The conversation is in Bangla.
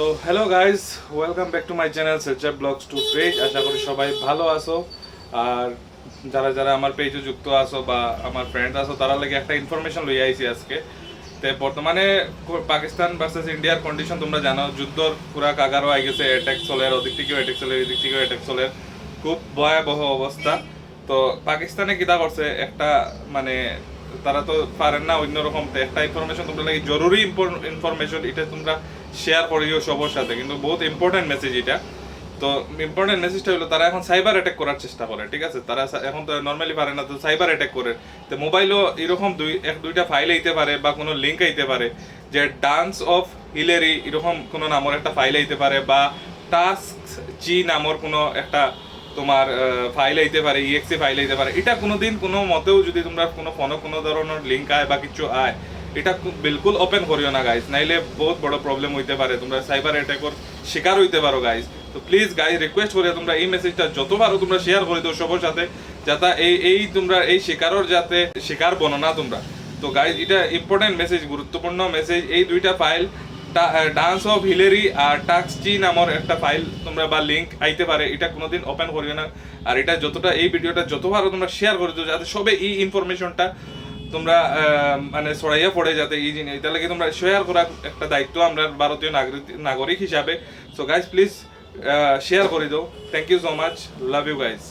তো hello guys welcome back to my channel সেচার blogs to page আশা করি সবাই ভালো আছো। আর যারা যারা আমার পেজে যুক্ত আছো বা আমার ফ্রেন্ড আছো, তারা লাগে একটা ইনফরমেশন লই আইছি আজকে। তে বর্তমানে পাকিস্তান ভার্সেস ইন্ডিয়ার কন্ডিশন তোমরা জানো, যুদ্ধর পুরা কাগারও আই গেছে অ্যাটাক চলের, ওদিক থেকেও অ্যাটাক চলের, এদিক থেকেও অ্যাটাক চলের। খুব ভয়াবহ অবস্থা। তো পাকিস্তানে কিতা করছে, একটা মানে তারা তো পারেন না অন্যরকম একটা ইনফরমেশন তোমরা লাগে জরুরি ইনফরমেশন এটা তোমরা শেয়ার করিও সবার সাথে, কিন্তু বহুত ইম্পর্টেন্ট মেসেজ এটা। তো ইম্পর্টেন্ট মেসেজটা হলো তারা এখন সাইবার অ্যাটাক করার চেষ্টা করে, ঠিক আছে? তারা এখন তো নর্মালি পারে না, তো সাইবার অ্যাটাক করে। তো মোবাইলও এরকম দুই এক দুইটা ফাইল আইতে পারে বা কোনো লিঙ্ক আইতে পারে, যে ডান্স অফ হিলেরি এরকম কোনো নামের একটা ফাইল আইতে পারে বা টাস্ক জি নামের কোনো একটা তোমার ফাইল আইতে পারে ইএক্সি ফাইল আইতে পারে, এটা কোনোদিন কোনো মতেও যদি তোমরা কোনো ফোনে কোনো ধরনের লিঙ্ক আয় বা কিছু আয়, এটা বিলকুল ওপেন করিও না গাইস নাইলে বহুত বড় প্রবলেম হইতে পারে, তোমরা সাইবার অ্যাটাকর শিকার হইতে পারো গাইস তো প্লিজ গাইস রিকোয়েস্ট করে তোমরা এই মেসেজটা যত পারো তোমরা শেয়ার করে দাও সবার সাথে, যাতে এই এই তোমরা এই শিকারর যাতে শিকার বনো না তোমরা। তো গাইস এটা ইম্পর্টেন্ট মেসেজ গুরুত্বপূর্ণ মেসেজ এই দুইটা ফাইল ডান্স অফ হিলেরি আর টাক্স জি নামের একটা ফাইল তোমরা বা লিঙ্ক আইতে পারে। এটা কোনোদিন ওপেন করিও না। আর এটা যতটা, এই ভিডিওটা যত ভালো তোমরা শেয়ার করে দিও যাতে সবে এই ইনফরমেশনটা তোমরা মানে ছড়াইয়া পড়ে যাতে এই জিনিস এটা লাগে তোমরা শেয়ার করার একটা দায়িত্ব আমরা ভারতীয় নাগরিক নাগরিক হিসাবে। সো গাইজ প্লিজ শেয়ার করে দাও। Thank you so much love you guys